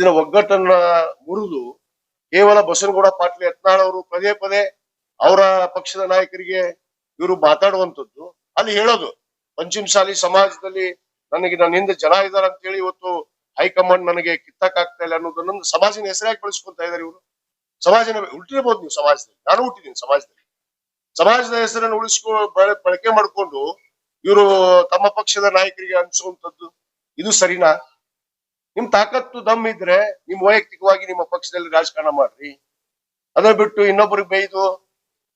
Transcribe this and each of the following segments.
ಇದನ್ನ ಒಗ್ಗಟ್ಟನ್ನ ಮುರಿದು ಕೇವಲ ಬಸನಗೌಡ ಪಾಟೀಲ್ ಯತ್ನಾಳ್ ಅವರು ಪದೇ ಪದೇ ಅವರ ಪಕ್ಷದ ನಾಯಕರಿಗೆ ಇವರು ಮಾತಾಡುವಂತದ್ದು ಅಲ್ಲಿ ಹೇಳೋದು ಪಂಚಮಸಾಲಿ ಸಮಾಜದಲ್ಲಿ ನನಗೆ ನನ್ನ ಹಿಂದೆ ಜನ ಇದ್ದಾರೆ ಅಂತ ಹೇಳಿ ಇವತ್ತು ಹೈಕಮಾಂಡ್ ನನಗೆ ಕಿತ್ತಕ್ ಆಗ್ತಾ ಇಲ್ಲ ಅನ್ನೋದನ್ನ ಸಮಾಜನ ಹೆಸರಾಗಿ ಬಳಸ್ಕೊಂತ ಇದಾರೆ ಇವರು. ಸಮಾಜನ ಉಲ್ಟಿರ್ಬೋದು ನೀವು ಸಮಾಜದಲ್ಲಿ. ನಾನು ಹುಟ್ಟಿದ್ದೀನಿ ಸಮಾಜದಲ್ಲಿ. ಸಮಾಜದ ಹೆಸರನ್ನು ಉಳಿಸ್ಕೊ, ಬಳ- ಬಳಕೆ ಮಾಡಿಕೊಂಡು ಇವರು ತಮ್ಮ ಪಕ್ಷದ ನಾಯಕರಿಗೆ ಅನ್ಸುವಂತದ್ದು ಇದು ಸರಿನಾ? ನಿಮ್ ತಾಕತ್ತು ದಮ್ ಇದ್ರೆ ನಿಮ್ ವೈಯಕ್ತಿಕವಾಗಿ ನಿಮ್ಮ ಪಕ್ಷದಲ್ಲಿ ರಾಜಕಾರಣ ಮಾಡ್ರಿ. ಅದನ್ನ ಬಿಟ್ಟು ಇನ್ನೊಬ್ರಿಗೆ ಬೈದು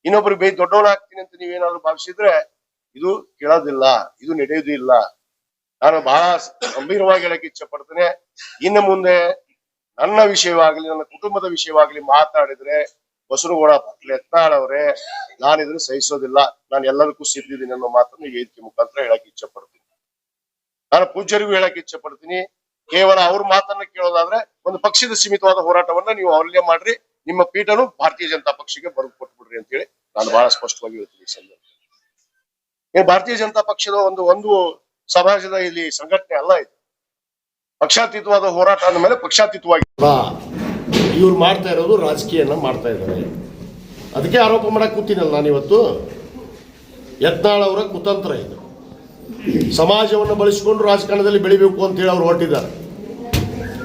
ಇನ್ನೊಬ್ರಿಗೆ ಬೈದು ದೊಡ್ಡವನಾಗ್ತೀನಿ ಅಂತ ನೀವೇನಾದ್ರು ಭಾವಿಸಿದ್ರೆ ಇದು ಕೇಳೋದಿಲ್ಲ, ಇದು ನಡೆಯುವುದಿಲ್ಲ ನಾನು ಬಹಳ ಗಂಭೀರವಾಗಿ ಹೇಳಕ್ಕೆ ಇಚ್ಛೆ ಪಡ್ತೇನೆ ಇನ್ನು ಮುಂದೆ ನನ್ನ ವಿಷಯವಾಗ್ಲಿ, ನನ್ನ ಕುಟುಂಬದ ವಿಷಯವಾಗ್ಲಿ ಮಾತಾಡಿದ್ರೆ ಬಸರುಗೋಡ ನಾನು ಇದನ್ನು ಸಹಿಸೋದಿಲ್ಲ. ನಾನು ಎಲ್ಲದಕ್ಕೂ ಸಿದ್ಧಿದ್ದೀನಿ ಅನ್ನೋ ಮಾತನ್ನು ವೇದಿಕೆ ಮುಖಾಂತರ ಹೇಳಕ್ಕೆ ಇಚ್ಛೆ ಪಡ್ತೀನಿ ನಾನು ಪೂಜ್ಯರಿಗೂ ಹೇಳಕ್ ಇಚ್ಛೆ ಪಡ್ತೀನಿ ಕೇವಲ ಅವ್ರ ಮಾತನ್ನ ಕೇಳೋದಾದ್ರೆ ಒಂದು ಪಕ್ಷದ ಸೀಮಿತವಾದ ಹೋರಾಟವನ್ನ ನೀವು ಅವಲ್ಯ ಮಾಡ್ರಿ, ನಿಮ್ಮ ಪೀಠನು ಭಾರತೀಯ ಜನತಾ ಪಕ್ಷಕ್ಕೆ ಬರೆದು ಕೊಟ್ಬಿಡ್ರಿ ಅಂತ ಹೇಳಿ ನಾನು ಬಹಳ ಸ್ಪಷ್ಟವಾಗಿ ಹೇಳ್ತೀನಿ ಸಂದರ್ಭ ಭಾರತೀಯ ಜನತಾ ಪಕ್ಷದ ಒಂದು ಒಂದು ಸಮಾಜದ ಇಲ್ಲಿ ಸಂಘಟನೆ ಅಲ್ಲ ಇದು. ಪಕ್ಷಾತೀತವಾದ ಹೋರಾಟ ಅಂದಮೇಲೆ ಪಕ್ಷಾತೀತವಾಗಿ ಇವ್ರು ಮಾಡ್ತಾ ಇರೋದು ರಾಜಕೀಯನ ಮಾಡ್ತಾ ಇದ್ದಾರೆ. ಅದಕ್ಕೆ ಆರೋಪ ಮಾಡಕ್ ಕೂತೀನಲ್ಲ ನಾನಿವತ್ತು? ಯತ್ನಾಳ್ ಅವರ ಕುತಂತ್ರ ಇದು. ಸಮಾಜವನ್ನು ಬಳಸಿಕೊಂಡು ರಾಜಕಾರಣದಲ್ಲಿ ಬೆಳಿಬೇಕು ಅಂತ ಹೇಳಿ ಅವ್ರು ಹೊರಟಿದ್ದಾರೆ.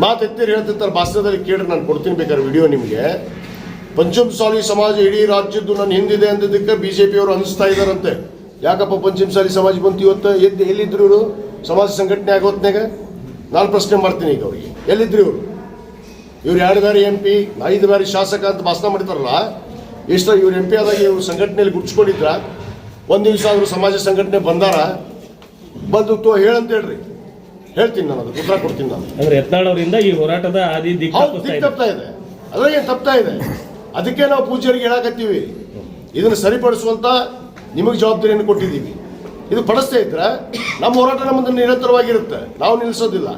ಮಾತೆತ್ತಿರು ಹೇಳ್ತಿರ್ತಾರೆ, ಭಾಷಣದಲ್ಲಿ ಕೇಳಿ ನಾನು ಕೊಡ್ತೀನಿ ಬೇಕಾದ್ರೆ ವಿಡಿಯೋ ನಿಮಗೆ. ಪಂಚಮಸಾಲಿ ಸಮಾಜ ಇಡೀ ರಾಜ್ಯದ್ದು ನನ್ನ ಹಿಂದಿದೆ ಅಂದಿದ್ದಕ್ಕೆ ಬಿ ಜೆ ಪಿಯವರು ಅನಿಸ್ತಾ ಇದ್ದಾರಂತೆ. ಯಾಕಪ್ಪ ಪಂಚಮಸಾಲಿ ಸಮಾಜ ಬಂತು ಇವತ್ತು? ಎದ್ದು ಎಲ್ಲಿದ್ರು ಇವರು? ಸಮಾಜ ಸಂಘಟನೆ ಆಗೋತ್ನಾಗ ನಾನು ಪ್ರಶ್ನೆ ಮಾಡ್ತೀನಿ ಈಗ ಅವ್ರಿಗೆ. ಎಲ್ಲಿದ್ದರು ಇವರು? ಇವ್ರು ಎರಡು ಬಾರಿ ಎಂ ಪಿ ಐದು ಬಾರಿ ಶಾಸಕ ಅಂತ ಭಾಷಣ ಮಾಡಿದಾರಲ್ಲ ಎಷ್ಟು ಇವ್ರು ಎಂ ಪಿ ಆದಾಗ ಇವರು ಸಂಘಟನೆಯಲ್ಲಿ ಗುಡ್ಸ್ಕೊಂಡಿದ್ರ ಒಂದು ದಿವಸ ಆದರೂ ಸಮಾಜ ಸಂಘಟನೆ ಬಂದಾರ? ಬಂದು ತೋ ಹೇಳಂತ ಹೇಳ್ರಿ. ಹೇಳ್ತೀನಿ ನಾನು ಅದು ಉತ್ತರ ಕೊಡ್ತೀನಿ ನಾನು. ಅಂದ್ರೆ ಎತ್ತಾಳವರಿಂದ ಈ ಹೋರಾಟದ ಆದಿ ದಿಕ್ಕು ಹೌದು ತಪ್ಪಿಸ್ತಾ ದಿಕ್ಕು ಇದೆ. ತಪ್ತಾ ಇದೆ. ಅದ್ರಾಗ ಏನ್ ತಪ್ತಾ ಇದೆ? ಅದಕ್ಕೆ ನಾವು ಪೂಜ್ಯರಿಗೆ ಹೇಳಕತ್ತೀವಿ. ಇದನ್ನು ಸರಿಪಡಿಸುವಂತ ನಿಮಗೆ ಜವಾಬ್ದಾರಿಯನ್ನು ಕೊಟ್ಟಿದ್ದೀವಿ. ಇದು ಪಡಿಸ್ತಾ ಇದ್ರೆ ನಮ್ಮ ಹೋರಾಟ ನಮ್ಮದು ನಿರಂತರವಾಗಿರುತ್ತೆ. ನಾವು ನಿಲ್ಲಿಸೋದಿಲ್ಲ.